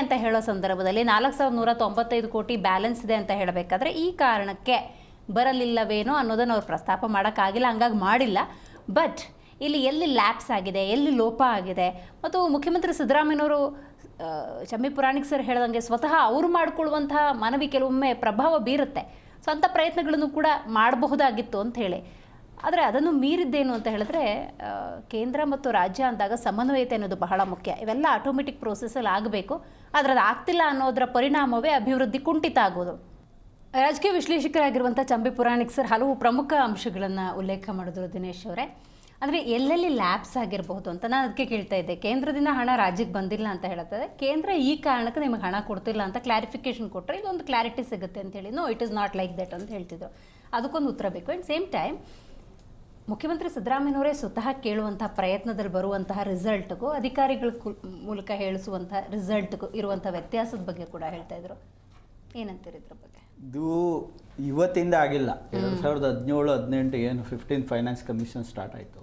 ಅಂತ ಹೇಳೋ ಸಂದರ್ಭದಲ್ಲಿ ನಾಲ್ಕು ಸಾವಿರದ ನೂರ ತೊಂಬತ್ತೈದು ಕೋಟಿ ಬ್ಯಾಲೆನ್ಸ್ ಇದೆ ಅಂತ ಹೇಳಬೇಕಾದ್ರೆ ಈ ಕಾರಣಕ್ಕೆ ಬರಲಿಲ್ಲವೇನೋ ಅನ್ನೋದನ್ನು ಅವ್ರು ಪ್ರಸ್ತಾಪ ಮಾಡೋಕ್ಕಾಗಿಲ್ಲ, ಹಂಗಾಗಿ ಮಾಡಿಲ್ಲ. ಬಟ್ ಇಲ್ಲಿ ಎಲ್ಲಿ ಲ್ಯಾಪ್ಸ್ ಆಗಿದೆ, ಎಲ್ಲಿ ಲೋಪ ಆಗಿದೆ? ಮತ್ತು ಮುಖ್ಯಮಂತ್ರಿ ಸಿದ್ದರಾಮಯ್ಯನವರು ಶಮಿ ಪುರಾಣಿಕ್ ಸರ್ ಹೇಳ್ದಂಗೆ ಸ್ವತಃ ಅವರು ಮಾಡಿಕೊಳ್ಳುವಂತಹ ಮನವಿ ಕೆಲವೊಮ್ಮೆ ಪ್ರಭಾವ ಬೀರುತ್ತೆ. ಸ್ವಂತ ಪ್ರಯತ್ನಗಳನ್ನು ಕೂಡ ಮಾಡಬಹುದಾಗಿತ್ತು ಅಂತ ಹೇಳಿ. ಆದರೆ ಅದನ್ನು ಮೀರಿದ್ದೇನು ಅಂತ ಹೇಳಿದ್ರೆ ಕೇಂದ್ರ ಮತ್ತು ರಾಜ್ಯ ಅಂದಾಗ ಸಮನ್ವಯತೆ ಅನ್ನೋದು ಬಹಳ ಮುಖ್ಯ. ಇವೆಲ್ಲ ಆಟೋಮೆಟಿಕ್ ಪ್ರೋಸೆಸಲ್ಲಿ ಆಗಬೇಕು. ಆದರೆ ಅದು ಆಗ್ತಿಲ್ಲ ಅನ್ನೋದರ ಪರಿಣಾಮವೇ ಅಭಿವೃದ್ಧಿ ಕುಂಠಿತ ಆಗೋದು. ರಾಜಕೀಯ ವಿಶ್ಲೇಷಕರಾಗಿರುವಂಥ ಚಂಬಿ ಪುರಾಣಿಕ್ ಸರ್, ಹಲವು ಪ್ರಮುಖ ಅಂಶಗಳನ್ನು ಉಲ್ಲೇಖ ಮಾಡಿದ್ರು ದಿನೇಶ್ ಅವರೇ. ಅಂದರೆ ಎಲ್ಲೆಲ್ಲಿ ಲ್ಯಾಬ್ಸ್ ಆಗಿರಬಹುದು ಅಂತ ನಾನು ಅದಕ್ಕೆ ಕೇಳ್ತಾ ಇದ್ದೆ. ಕೇಂದ್ರದಿಂದ ಹಣ ರಾಜ್ಯಕ್ಕೆ ಬಂದಿಲ್ಲ ಅಂತ ಹೇಳ್ತದೆ ಕೇಂದ್ರ ಈ ಕಾರಣಕ್ಕೆ ನಿಮಗೆ ಹಣ ಕೊಡ್ತಿಲ್ಲ ಅಂತ ಕ್ಲಾರಿಫಿಕೇಶನ್ ಕೊಟ್ಟರೆ ಇದೊಂದು ಕ್ಲಾರಿಟಿ ಸಿಗುತ್ತೆ ಅಂತ ಹೇಳಿ. No it is not like that ಅಂತ ಹೇಳ್ತಿದ್ರು. ಅದಕ್ಕೊಂದು ಉತ್ತರ ಬೇಕು. ಆ್ಯಂಡ್ ಸೇಮ್ ಟೈಮ್ ಮುಖ್ಯಮಂತ್ರಿ ಸಿದ್ದರಾಮಯ್ಯನವರೇ ಸ್ವತಃ ಕೇಳುವಂತಹ ಪ್ರಯತ್ನದಲ್ಲಿ ಬರುವಂತಹ ರಿಸಲ್ಟ್ಗೂ ಅಧಿಕಾರಿಗಳ ಮೂಲಕ ಹೇಳಿಸುವಂತಹ ರಿಸಲ್ಟ್ಗೂ ಇರುವಂತಹ ವ್ಯತ್ಯಾಸದ ಬಗ್ಗೆ ಕೂಡ ಹೇಳ್ತಾ ಇದ್ರು. ಏನಂತೀರಿ ಇದ್ರ ಬಗ್ಗೆ? ಇದು ಇವತ್ತಿಂದ ಆಗಿಲ್ಲ. ಎರಡು ಸಾವಿರದ ಹದಿನೇಳು ಹದಿನೆಂಟು ಏನು ಫಿಫ್ಟೀನ್ ಫೈನಾನ್ಸ್ ಕಮಿಷನ್ ಸ್ಟಾರ್ಟ್ ಆಯಿತು.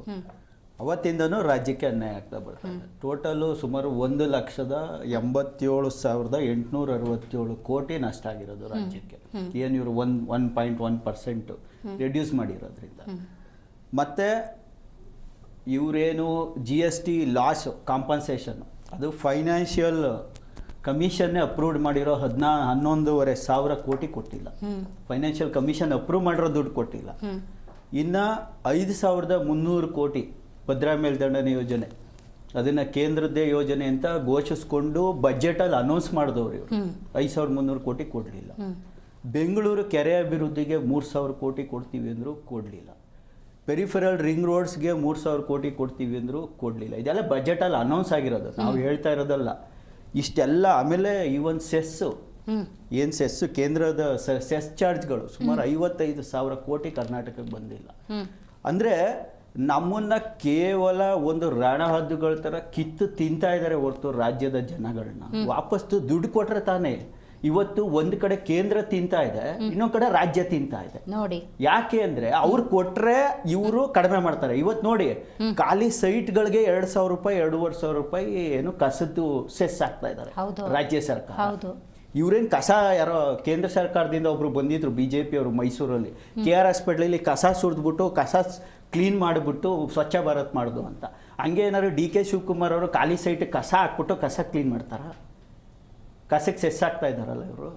ಅವತ್ತಿಂದನೂ ರಾಜ್ಯಕ್ಕೆ ಅನ್ಯಾಯ ಆಗ್ತಾ ಬರ್ತಾ ಇದೆ ಟೋಟಲು ಸುಮಾರು ಒಂದು ಲಕ್ಷದ ಎಂಬತ್ತೇಳು ಸಾವಿರದ ಎಂಟುನೂರ ಅರವತ್ತೇಳು ಕೋಟಿ ನಷ್ಟ ಆಗಿರೋದು ರಾಜ್ಯಕ್ಕೆ. ಏನು ಇವರು one one point one percent reduce ಮಾಡಿರೋದ್ರಿಂದ. ಮತ್ತು ಇವರೇನು G S T loss compensation ಅದು ಫೈನಾನ್ಷಿಯಲ್ ಕಮಿಷನ್ನೇ ಅಪ್ರೂವ್ಡ್ ಮಾಡಿರೋ ಹದಿನಾ ಹನ್ನೊಂದೂವರೆ ಸಾವಿರ ಕೋಟಿ ಕೊಟ್ಟಿಲ್ಲ. ಫೈನಾನ್ಷಿಯಲ್ ಕಮಿಷನ್ ಅಪ್ರೂವ್ ಮಾಡಿರೋ ದುಡ್ಡು ಕೊಟ್ಟಿಲ್ಲ. ಇನ್ನು ಐದು ಸಾವಿರದ ಮುನ್ನೂರು ಕೋಟಿ ಭದ್ರಾ ಮೇಲ್ದಂಡನೆ ಯೋಜನೆ ಅದನ್ನು ಕೇಂದ್ರದ್ದೇ ಯೋಜನೆ ಅಂತ ಘೋಷಿಸ್ಕೊಂಡು ಬಜೆಟಲ್ಲಿ ಅನೌನ್ಸ್ ಮಾಡಿದವ್ರು ಇವರು. ಐದು ಸಾವಿರದ ಮುನ್ನೂರು ಕೋಟಿ ಕೊಡಲಿಲ್ಲ. ಬೆಂಗಳೂರು ಕೆರೆ ಅಭಿವೃದ್ಧಿಗೆ ಮೂರು ಸಾವಿರ ಕೋಟಿ ಕೊಡ್ತೀವಿ ಅಂದರೂ ಕೊಡಲಿಲ್ಲ. ಪೆರಿಫೆರಲ್ ರಿಂಗ್ ರೋಡ್ಸ್ಗೆ ಮೂರು ಸಾವಿರ ಕೋಟಿ ಕೊಡ್ತೀವಿ ಅಂದರೂ ಕೊಡಲಿಲ್ಲ. ಇದೆಲ್ಲ ಬಜೆಟಲ್ಲಿ ಅನೌನ್ಸ್ ಆಗಿರೋದು. ನಾವು ಹೇಳ್ತಾ ಇರೋದಲ್ಲ. ಇಷ್ಟೆಲ್ಲ ಆಮೇಲೆ ಇವನ್ ಸೆಸ್ಸು. ಏನು ಸೆಸ್ಸು? ಕೇಂದ್ರದ ಸೆಸ್ ಚಾರ್ಜ್ಗಳು ಸುಮಾರು ಐವತ್ತೈದು ಸಾವಿರ ಕೋಟಿ ಕರ್ನಾಟಕಕ್ಕೆ ಬಂದಿಲ್ಲ. ಅಂದರೆ ನಮ್ಮನ್ನ ಕೇವಲ ಒಂದು ರಣಹದ್ದುಗಳ ಥರ ಕಿತ್ತು ತಿಂತಾ ಇದ್ದಾರೆ ಹೊರತು ರಾಜ್ಯದ ಜನಗಳನ್ನ ವಾಪಸ್ಸು ದುಡ್ಡು ಕೊಟ್ರೆ ತಾನೇ. ಇವತ್ತು ಒಂದು ಕಡೆ ಕೇಂದ್ರ ತಿಂತಾ ಇದೆ ಇನ್ನೊಂದು ಕಡೆ ರಾಜ್ಯ ತಿಂತಾ ಇದೆ. ನೋಡಿ. ಯಾಕೆ ಅಂದ್ರೆ ಅವ್ರು ಕೊಟ್ರೆ ಇವರು ಕಡಿಮೆ ಮಾಡ್ತಾರೆ. ಇವತ್ತು ನೋಡಿ ಖಾಲಿ ಸೈಟ್ಗಳಿಗೆ ಎರಡ್ ಸಾವಿರ ರೂಪಾಯಿ ಎರಡೂವರೆ ಸಾವಿರ ರೂಪಾಯಿ ಏನು ಕಸದ್ದು ಸೆಸ್ ಆಗ್ತಾ ಇದ್ದಾರೆ. ರಾಜ್ಯ ಸರ್ಕಾರ. ಇವ್ರೇನ್ ಕಸ ಯಾರೋ ಕೇಂದ್ರ ಸರ್ಕಾರದಿಂದ ಒಬ್ರು ಬಂದಿದ್ರು ಬಿಜೆಪಿ ಅವರು ಮೈಸೂರಲ್ಲಿ. ಕೆ ಆರ್ ಹಾಸ್ಪಿಟ್ಲಲ್ಲಿ ಕಸ ಸುರಿದ್ಬಿಟ್ಟು ಕಸ ಕ್ಲೀನ್ ಮಾಡಿಬಿಟ್ಟು ಸ್ವಚ್ಛ ಭಾರತ್ ಮಾಡುದು ಅಂತ. ಹಂಗೆ ಏನಾದ್ರು ಡಿ ಕೆ ಶಿವಕುಮಾರ್ ಅವರು ಖಾಲಿ ಸೈಟ್ ಕಸ ಹಾಕ್ಬಿಟ್ಟು ಕಸ ಕ್ಲೀನ್ ಮಾಡ್ತಾರ? ಕಸಕ್ಕೆ ಸೆಸ್ಸಾಗ್ತಾ ಇದ್ದಾರಲ್ಲ ಇವರು?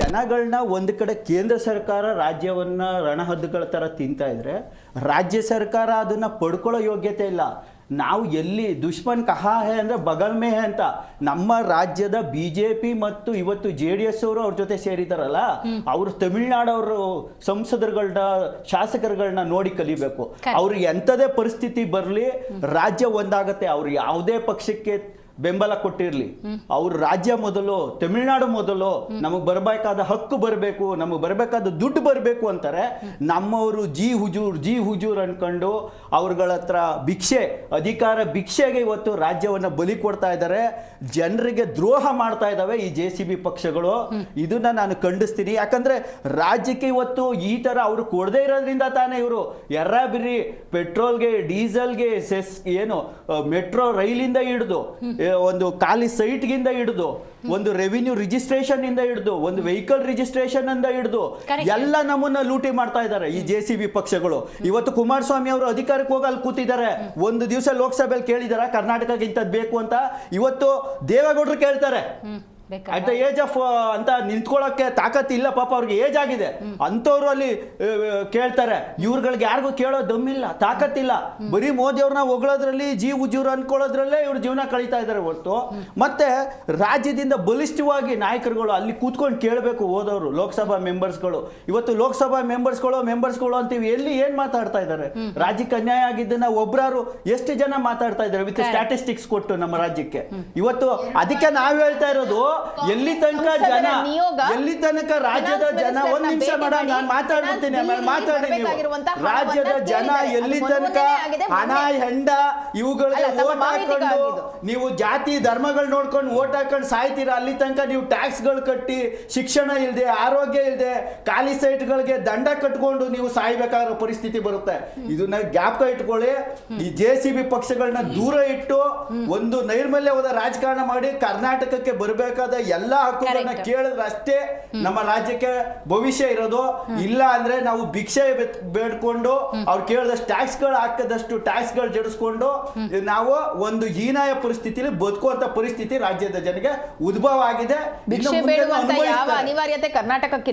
ಜನಗಳನ್ನ ಒಂದು ಕಡೆ ಕೇಂದ್ರ ಸರ್ಕಾರ ರಾಜ್ಯವನ್ನ ರಣಹದ್ದುಗಳ ತರ ತಿಂತಾ ಇದ್ರೆ ರಾಜ್ಯ ಸರ್ಕಾರ ಅದನ್ನ ಪಡ್ಕೊಳ್ಳೋ ಯೋಗ್ಯತೆ ಇಲ್ಲ. ನಾವು ಎಲ್ಲಿ ದುಷ್ಮನ್ ಕಹಾ ಹೇ ಅಂದ್ರೆ ಬಗಲ್ ಮೇ ಹೇ ಅಂತ ನಮ್ಮ ರಾಜ್ಯದ ಬಿಜೆಪಿ ಮತ್ತು ಇವತ್ತು ಜೆ ಡಿ ಎಸ್ ಅವರು ಅವ್ರ ಜೊತೆ ಸೇರಿದಾರಲ್ಲ ಅವರು ತಮಿಳ್ನಾಡವರು ಸಂಸದರುಗಳನ್ನ ಶಾಸಕರುಗಳನ್ನ ನೋಡಿ ಕಲಿಬೇಕು. ಅವ್ರಿಗೆ ಎಂಥದೇ ಪರಿಸ್ಥಿತಿ ಬರಲಿ ರಾಜ್ಯ ಒಂದಾಗತ್ತೆ. ಅವ್ರು ಯಾವುದೇ ಪಕ್ಷಕ್ಕೆ ಬೆಂಬಲ ಕೊಟ್ಟಿರಲಿ. ಅವ್ರ ರಾಜ್ಯ ಮೊದಲು, ತಮಿಳುನಾಡು ಮೊದಲು, ನಮಗೆ ಬರಬೇಕಾದ ಹಕ್ಕು ಬರಬೇಕು, ನಮಗೆ ಬರಬೇಕಾದ ದುಡ್ಡು ಬರಬೇಕು ಅಂತಾರೆ. ನಮ್ಮವರು ಜಿ ಹುಜೂರ್ ಜಿ ಹುಜೂರ್ ಅನ್ಕೊಂಡು ಅವ್ರಗಳ ಹತ್ರ ಭಿಕ್ಷೆ, ಅಧಿಕಾರ ಭಿಕ್ಷೆಗೆ ಇವತ್ತು ರಾಜ್ಯವನ್ನು ಬಲಿ ಕೊಡ್ತಾ ಇದ್ದಾರೆ ಜನರಿಗೆ ದ್ರೋಹ ಮಾಡ್ತಾ ಇದ್ದಾವೆ ಈ ಜೆ ಸಿ ಬಿ ಪಕ್ಷಗಳು. ಇದನ್ನ ನಾನು ಖಂಡಿಸ್ತೀನಿ. ಯಾಕಂದ್ರೆ ರಾಜ್ಯಕ್ಕೆ ಇವತ್ತು ಈ ತರ ಅವರು ಕೊಡದೇ ಇರೋದ್ರಿಂದ ತಾನೇ ಇವರು. ಎರ್ರಾಬಿರಿ ಪೆಟ್ರೋಲ್ಗೆ, ಡೀಸೆಲ್ಗೆ, ಸೆಸ್, ಏನು ಮೆಟ್ರೋ ರೈಲಿಂದ ಹಿಡಿದು ಒಂದು ಖಾಲಿ ಸೈಟ್ಗಿಂದ ಹಿಡಿದು ಒಂದು ರೆವಿನ್ಯೂ ರಿಜಿಸ್ಟ್ರೇಷನ್ ಇಂದ ಹಿಡಿದು ಒಂದು ವೆಹಿಕಲ್ ರಿಜಿಸ್ಟ್ರೇಷನ್ ಇಂದ ಹಿಡಿದು ಎಲ್ಲ ನಮ್ಮನ್ನ ಲೂಟಿ ಮಾಡ್ತಾ ಇದ್ದಾರೆ ಈ ಜೆ ಸಿ ಬಿ ಪಕ್ಷಗಳು. ಇವತ್ತು ಕುಮಾರಸ್ವಾಮಿ ಅವರು ಅಧಿಕಾರಕ್ಕೆ ಹೋಗಿ ಅಲ್ಲಿ ಕೂತಿದ್ದಾರೆ. ಒಂದು ದಿವಸ ಲೋಕಸಭೆಯಲ್ಲಿ ಕೇಳಿದಾರ ಕರ್ನಾಟಕಕ್ಕೆ ಇಂಥದ್ದು ಬೇಕು ಅಂತ? ಇವತ್ತು ದೇವೇಗೌಡರು ಕೇಳ್ತಾರೆ. ಅಟ್ ದ ಏಜ್ ಆಫ್ ಅಂತ ನಿಂತ್ಕೊಳ್ಳೋಕೆ ತಾಕತ್ ಇಲ್ಲ ಪಾಪ ಅವ್ರಿಗೆ ಏಜ್ ಆಗಿದೆ. ಅಂತವ್ರು ಅಲ್ಲಿ ಕೇಳ್ತಾರೆ. ಇವ್ರುಗಳಿಗೆ ಯಾರಿಗೂ ಕೇಳೋ ದಮ್ಮಿಲ್ಲ ತಾಕತ್ತಿಲ್ಲ ಬರೀ ಮೋದಿ ಅವ್ರನ್ನ ಹೊಗಳೋದ್ರಲ್ಲಿ ಜೀವ ಉಜೂರು ಅನ್ಕೊಳ್ಳೋದ್ರಲ್ಲೇ ಇವ್ರ ಜೀವನ ಕಳೀತಾ ಇದ್ದಾರೆ ಹೊರತು. ಮತ್ತೆ ರಾಜ್ಯದಿಂದ ಬಲಿಷ್ಠವಾಗಿ ನಾಯಕರುಗಳು ಅಲ್ಲಿ ಕೂತ್ಕೊಂಡು ಕೇಳಬೇಕು ಹೋದವರು ಲೋಕಸಭಾ ಮೆಂಬರ್ಸ್ಗಳು. ಇವತ್ತು ಲೋಕಸಭಾ ಮೆಂಬರ್ಸ್ಗಳು ಮೆಂಬರ್ಸ್ಗಳು ಅಂತೀವಿ ಎಲ್ಲಿ ಏನ್ ಮಾತಾಡ್ತಾ ಇದ್ದಾರೆ ರಾಜ್ಯಕ್ಕೆ ಅನ್ಯಾಯ ಆಗಿದ್ದನ್ನ ಒಬ್ರಾರು ಎಷ್ಟು ಜನ ಮಾತಾಡ್ತಾ ಇದ್ದಾರೆ ವಿತ್ ಸ್ಟ್ಯಾಟಿಸ್ಟಿಕ್ಸ್ ಕೊಟ್ಟು ನಮ್ಮ ರಾಜ್ಯಕ್ಕೆ? ಇವತ್ತು ಅದಕ್ಕೆ ನಾವ್ ಹೇಳ್ತಾ ಇರೋದು ಎಲ್ಲಿ ತನಕ ಜನ ಎಲ್ಲಿ ತನಕ ರಾಜ್ಯದ ಜನ ಒಂದ್ ನಿಮಿಷ ಮೇಡಮ್ ನಾನು ಮಾತಾಡ್ಬಿಡ್ತೀನಿ ಆಮೇಲೆ ಮಾತಾಡಿ ನೀವು. ರಾಜ್ಯದ ಜನ ಎಲ್ಲಿ ತನಕ ಹಣ ಹೆಂಡ ಇವುಗಳಿಗೆ ಓಟ್ ಹಾಕೊಂಡು ನೀವು ಜಾತಿ ಧರ್ಮಗಳು ನೋಡ್ಕೊಂಡು ಓಟ್ ಹಾಕೊಂಡು ಸಾಯ್ತೀರಾ? ಅಲ್ಲಿ ತನಕ ನೀವು ಟ್ಯಾಕ್ಸ್ಗಳು ಕಟ್ಟಿ ಶಿಕ್ಷಣ ಇಲ್ಲದೆ ಆರೋಗ್ಯ ಇಲ್ಲದೆ ಖಾಲಿ ಸೈಟ್ಗಳಿಗೆ ದಂಡ ಕಟ್ಕೊಂಡು ನೀವು ಸಾಯ್ಬೇಕಾಗಿರೋ ಪರಿಸ್ಥಿತಿ ಬರುತ್ತೆ. ಇದನ್ನ ಗ್ಯಾಪ್ ಇಟ್ಕೊಳ್ಳಿ. ಈ ಜೆ ಸಿ ಬಿ ಪಕ್ಷಗಳನ್ನ ದೂರ ಇಟ್ಟು ಒಂದು ನೈರ್ಮಲ್ಯವಾದ ರಾಜಕಾರಣ ಮಾಡಿ ಕರ್ನಾಟಕಕ್ಕೆ ಬರಬೇಕಾದ ಎಲ್ಲಾ ಹಕ್ಕುಗಳನ್ನ ಕೇಳಿದ್ರಷ್ಟೇ ಕೇಳಿದ್ರೆ ಅಷ್ಟೇ ನಮ್ಮ ರಾಜ್ಯಕ್ಕೆ ಭವಿಷ್ಯ ಇರೋದು. ಇಲ್ಲ ಅಂದ್ರೆ ನಾವು ಭಿಕ್ಷೆ ಬೇಡ್ಕೊಂಡು ಅವ್ರು ಕೇಳಿದಷ್ಟು ಟ್ಯಾಕ್ಸ್ಗಳು ಹಾಕದಷ್ಟು ಟ್ಯಾಕ್ಸ್ಗಳು ಜಡಿಸ್ಕೊಂಡು ನಾವು ಒಂದು ಹೀನಾಯ ಪರಿಸ್ಥಿತಿಲಿ ಬದುಕುವಂತ ಪರಿಸ್ಥಿತಿ ರಾಜ್ಯದ ಜನಗೆ ಉದ್ಭವ ಆಗಿದೆ. ಅನಿವಾರ್ಯತೆ ಕರ್ನಾಟಕಕ್ಕಿಲ್ಲ.